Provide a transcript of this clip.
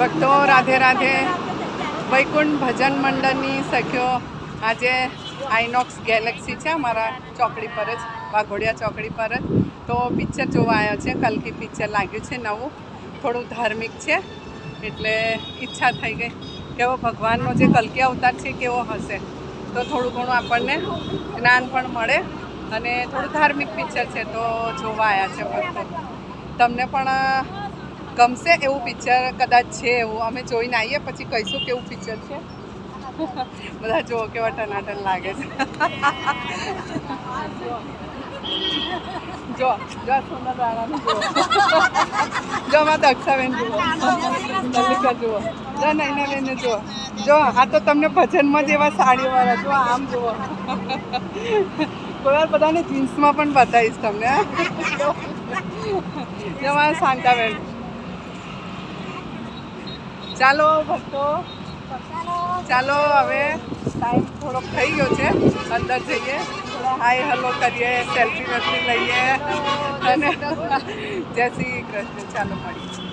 ભક્તો રાધે રાધે. વૈકુંઠ ભજન મંડળની સખીઓ આજે આઈનોક્સ ગેલેક્સી છે, અમારા ચોકડી પર જ, વાઘોડિયા ચોકડી પર જ. તો પિક્ચર જોવા આવ્યા છે કલકી પિક્ચર લાગ્યું છે નવું. થોડું ધાર્મિક છે, એટલે ઈચ્છા થઈ ગઈ. કેવો ભગવાનનો જે કલકી અવતાર છે, કેવો હશે? તો થોડું ઘણું આપણને જ્ઞાન પણ મળે અને થોડું ધાર્મિક પિક્ચર છે, તો જોવા આવ્યા છે ભક્તો. તમને પણ ગમશે એવું પિક્ચર કદાચ છે એવું. અમે જોઈને આવીએ પછી કહીશું કેવું પિક્ચર છે. બધા જુઓ કેવા ટનાટન લાગે છે. જો જો સોના જુઓ. જો માં દક્ષાબેન જુઓ. મલ્લિકા જુઓ. જો નૈનાબેનને બેન જુઓ જો આ તો તમને ભજનમાં જેવા સાડીવાળા જો આમ જુઓ. કોઈ વાર બધાને જીન્સમાં પણ બતાવીશ તમને. જો મારા શાંતાબેન. ચાલો ભક્તો. ચાલો હવે ટાઈમ થોડોક થઈ ગયો છે. અંદર જઈએ. થોડા હાય હલો કરીએ સેલ્ફી વેલ્ફી લઈએ. અને જય શ્રી કૃષ્ણ. ચાલો મળીએ.